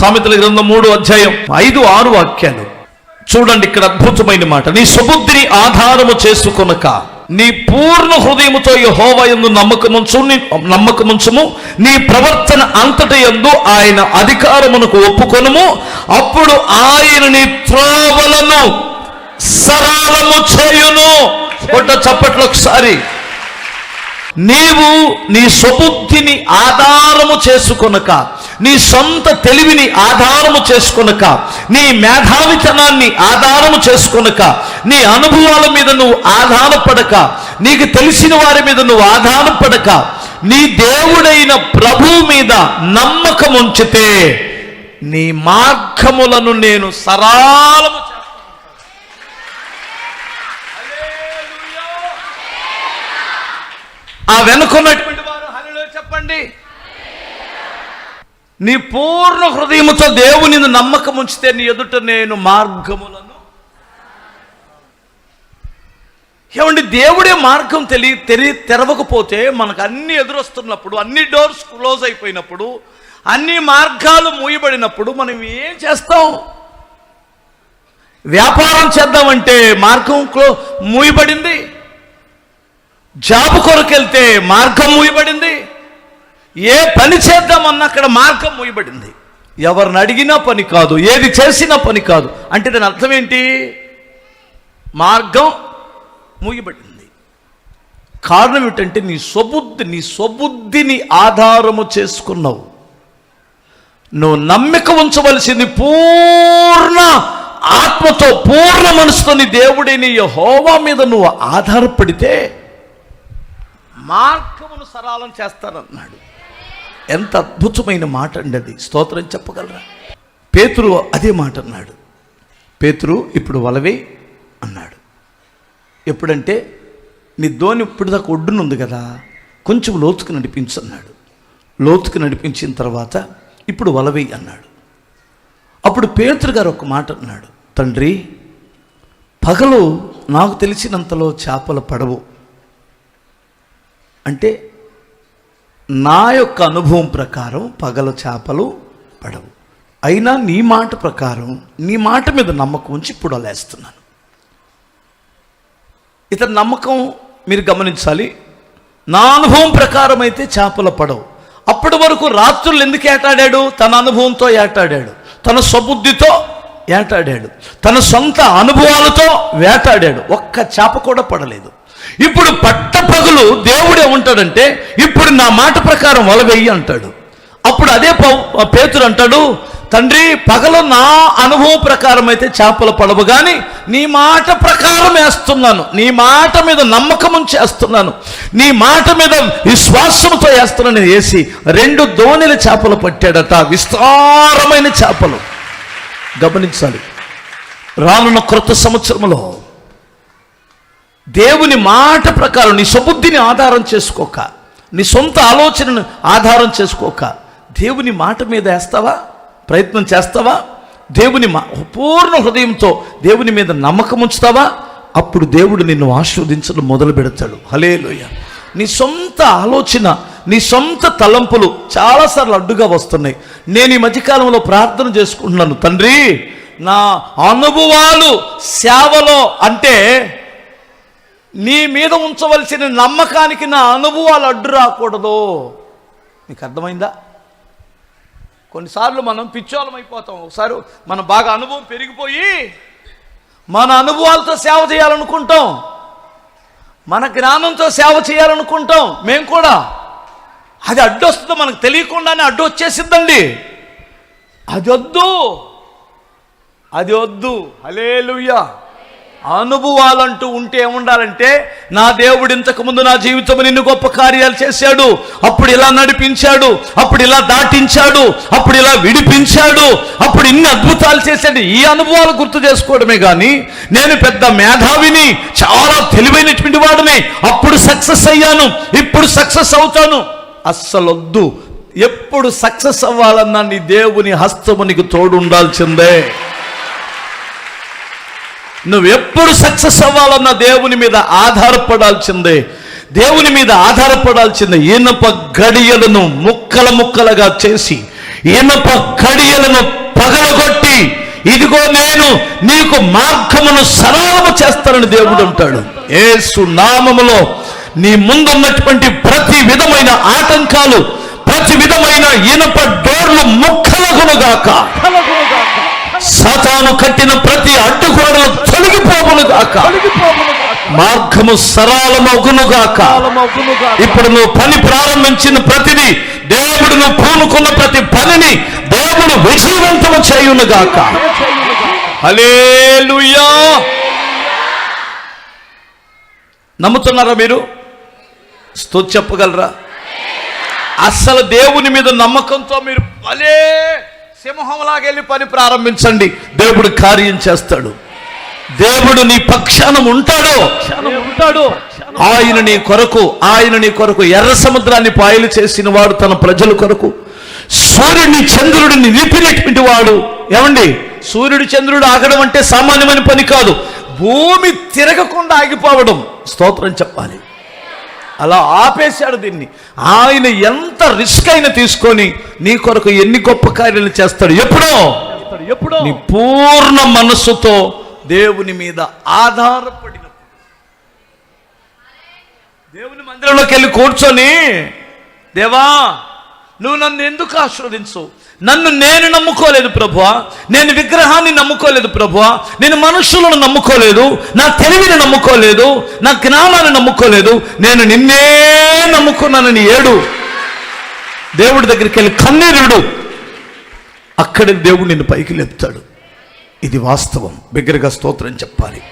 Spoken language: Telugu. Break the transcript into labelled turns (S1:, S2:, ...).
S1: సామెతల గ్రంథం మూడు అధ్యాయం ఐదు ఆరు వాక్యాలు. చూడండి ఇక్కడ అద్భుతమైన మాట. నీ సుబుద్ధిని ఆధారము చేసుకొనక నీ పూర్ణ హృదయముతో యెహోవా యందు నమ్మకముంచు నమ్మకముంచుము. నీ ప్రవర్తన అంతటి యందు ఆయన అధికారమునకు ఒప్పుకొనుము. అప్పుడు ఆయన నీ త్రోవలను సరళము చేయును. కొట్ట చప్పట్లు ఒకసారి. నీవు నీ సుబుద్ధిని ఆధారము చేసుకొనక నీ సొంత తెలివిని ఆధారము చేసుకొనక నీ మేధావితనాన్ని ఆధారము చేసుకొనక నీ అనుభవాల మీద నువ్వు ఆధారపడక నీకు తెలిసిన వారి మీద నువ్వు ఆధారపడక నీ దేవుడైన ప్రభువు మీద నమ్మకం ఉంచితే నీ మార్గములను నేను సరాలము ఆ వెనుకున్నటువంటి వారు హరిలో చెప్పండి. నీ పూర్ణ హృదయముతో దేవుని నమ్మకం ఉంచితే నీ ఎదుట నేను మార్గములను. ఏమండి దేవుడే మార్గం తెలియ తెలి తెరవకపోతే మనకు అన్ని ఎదురొస్తున్నప్పుడు అన్ని డోర్స్ క్లోజ్ అయిపోయినప్పుడు అన్ని మార్గాలు మూయబడినప్పుడు మనం ఏం చేస్తాం? వ్యాపారం చేద్దామంటే మార్గం క్లో మూయబడింది. జాబ్ కొరకెళ్తే మార్గం మూయబడింది. ఏ పని చేద్దామన్నా అక్కడ మార్గం మూయబడింది. ఎవరిని అడిగినా పని కాదు ఏది చేసినా పని కాదు. అంటే దాని అర్థం ఏంటి? మార్గం మూయబడింది. కారణం ఏమిటంటే నీ స్వబుద్ధి నీ స్వబుద్ధిని ఆధారము చేసుకున్నావు. నువ్వు నమ్మిక ఉంచవలసింది పూర్ణ ఆత్మతో పూర్ణ మనసుతోని దేవుడిని హోవా మీద నువ్వు ఆధారపడితే మార్గమును సరళం చేస్తానన్నాడు. ఎంత అద్భుతమైన మాట అండి అది. స్తోత్రం చెప్పగలరా? పేతురు అదే మాట అన్నాడు. పేతురు ఇప్పుడు వలవే అన్నాడు. ఎప్పుడంటే నీ ధోని ఇప్పుడు దాకా ఒడ్డునుంది కదా కొంచెం లోతుకు నడిపించు అన్నాడు. లోతుకు నడిపించిన తర్వాత ఇప్పుడు వలవేయి అన్నాడు. అప్పుడు పేతురు గారు ఒక మాట అన్నాడు. తండ్రి పగలు నాకు తెలిసినంతలో చేపలు పడవు. అంటే నా యొక్క అనుభవం ప్రకారం పగల చేపలు పడవు. అయినా నీ మాట ప్రకారం నీ మాట మీద నమ్మకం ఉంచి ఇప్పుడు అలేస్తున్నాను ఇతని నమ్మకం మీరు గమనించాలి. నా అనుభవం ప్రకారం అయితే చేపలు పడవు. అప్పటి వరకు రాత్రులు ఎందుకు ఏటాడాడు? తన అనుభవంతో ఏటాడాడు. తన స్వబుద్ధితో ఏటాడాడు. తన సొంత అనుభవాలతో వేటాడాడు. ఒక్క చేప కూడా పడలేదు. ఇప్పుడు పట్టపగులు దేవుడే ఉంటాడంటే ఇప్పుడు నా మాట ప్రకారం వలవేయి అంటాడు. అప్పుడు అదే పౌ- పేతురు అంటాడు తండ్రి పగలు నా అనుభవం ప్రకారం అయితే చేపలు పడవు కానీ నీ మాట ప్రకారం వేస్తున్నాను. నీ మాట మీద నమ్మకం చేస్తున్నాను. నీ మాట మీద విశ్వాసంతో వేస్తున్నాను. వేసి రెండు దోణిల చేపలు పట్టాడట విస్తారమైన చేపలు. గమనించాలి. రానున్న క్రొత్త సంవత్సరంలో దేవుని మాట ప్రకారం నీ సుబుద్ధిని ఆధారం చేసుకోక నీ సొంత ఆలోచనను ఆధారం చేసుకోక దేవుని మాట మీద వేస్తావా? ప్రయత్నం చేస్తావా? దేవుని మా పూర్ణ హృదయంతో దేవుని మీద నమ్మకం ఉంచుతావా? అప్పుడు దేవుడు నిన్ను ఆశీర్వదించడం మొదలు పెడతాడు. హలేలోయ నీ సొంత ఆలోచన నీ సొంత తలంపులు చాలాసార్లు అడ్డుగా వస్తున్నాయి. నేను ఈ మధ్యకాలంలో ప్రార్థన చేసుకుంటున్నాను. తండ్రి నా అనుభవాలు సేవలో అంటే నీ మీద ఉంచవలసిన నమ్మకానికి నా అనుభవాలు అడ్డు రాకూడదు. నీకు అర్థమైందా? కొన్నిసార్లు మనం పిచ్చోళం అయిపోతాం. ఒకసారి మనం బాగా అనుభవం పెరిగిపోయి మన అనుభవాలతో సేవ చేయాలనుకుంటాం. మన జ్ఞానంతో సేవ చేయాలనుకుంటాం. మేము కూడా. అది అడ్డు వస్తుందో మనకు తెలియకుండానే అడ్డు వచ్చేసిద్దండి. అది వద్దు. అది వద్దు. హలేలుయ్యా అనుభవాలంటూ ఉంటే ఏముండాలంటే నా దేవుడు ఇంతకుముందు నా జీవితం నిన్ను గొప్ప కార్యాలు చేశాడు. అప్పుడు ఇలా నడిపించాడు. అప్పుడు ఇలా దాటించాడు. అప్పుడు ఇలా విడిపించాడు. అప్పుడు ఇన్ని అద్భుతాలు చేశాడు. ఈ అనుభవాలు గుర్తు చేసుకోవడమే కానీ నేను పెద్ద మేధావిని చాలా తెలివైనటువంటి వాడిని అప్పుడు సక్సెస్ అయ్యాను. ఇప్పుడు సక్సెస్ అవుతాను. అస్సలొద్దు. ఎప్పుడు సక్సెస్ అవ్వాలన్నా నీ దేవుని హస్తము నీకు తోడు ఉండాల్సిందే నువ్వు ఎప్పుడు సక్సెస్ అవ్వాలన్న దేవుని మీద ఆధారపడాల్సిందే. దేవుని మీద ఆధారపడాల్సిందే. ఇనప గడియలను ముక్కల ముక్కలుగా చేసి ఇనప గడియలను పగలగొట్టి ఇదిగో నేను నీకు మార్గమును సరళము చేస్తానని దేవుడు అంటాడు. ఏసు నామములో నీ ముందున్నటువంటి ప్రతి విధమైన ఆటంకాలు ప్రతి విధమైన ఇనప డోర్లు ముక్కలగునుగాక. సాతాను కట్టిన ప్రతి అడ్డుగోడలు తొలగిపోవునుగాక మార్గము సరళమగునుగాక. ఇప్పుడు నువ్వు పని ప్రారంభించిన ప్రతిదీ దేవుడు నువ్వు పూనుకున్న ప్రతి పనిని దేవుడు విజయవంతము చేయునుగాక. హల్లెలూయా. నమ్ముతున్నారా మీరు? స్తు చెప్పగలరా? అస్సలు దేవుని మీద నమ్మకంతో మీరు భలే సింహంలాగెళ్ళి పని ప్రారంభించండి. దేవుడు కార్యం చేస్తాడు. దేవుడు నీ పక్షాన ఉంటాడో.
S2: ఉంటాడు.
S1: ఆయన నీ కొరకు ఆయన నీ కొరకు ఎర్ర సముద్రాన్ని పాయలు చేసిన వాడు తన ప్రజల కొరకు. సూర్యుడిని చంద్రుడిని నిలిపినటువంటి వాడు. ఏమండి? సూర్యుడు చంద్రుడు ఆగడం అంటే సామాన్యమైన పని కాదు. భూమి తిరగకుండా ఆగిపోవడం. స్తోత్రం చెప్పాలి. అలా ఆపేశాడు దీన్ని. ఆయన ఎంత రిస్క్ అయినా తీసుకొని నీ కొరకు ఎన్ని గొప్ప కార్యాలు చేస్తాడు? ఎప్పుడో?
S2: ఎప్పుడో?
S1: నీ పూర్ణ మనస్సుతో దేవుని మీద ఆధారపడిన దేవుని మందిరంలోకి వెళ్ళి కూర్చొని దేవా నువ్వు నన్ను ఎందుకు ఆశీర్వదించు నన్ను నేను నమ్ముకోలేదు ప్రభువా. నేను విగ్రహాన్ని నమ్ముకోలేదు ప్రభువా. నేను మనుషులను నమ్ముకోలేదు. నా తెలివిని నమ్ముకోలేదు. నా జ్ఞానాన్ని నమ్ముకోలేదు. నేను నిన్నే నమ్ముకున్నానని ఏడు. దేవుడి దగ్గరికి వెళ్ళి కన్నీరుడు. అక్కడ దేవుడు నిన్ను పైకి లేపుతాడు. ఇది వాస్తవం. బిగ్గరగా స్తోత్రం చెప్పాలి.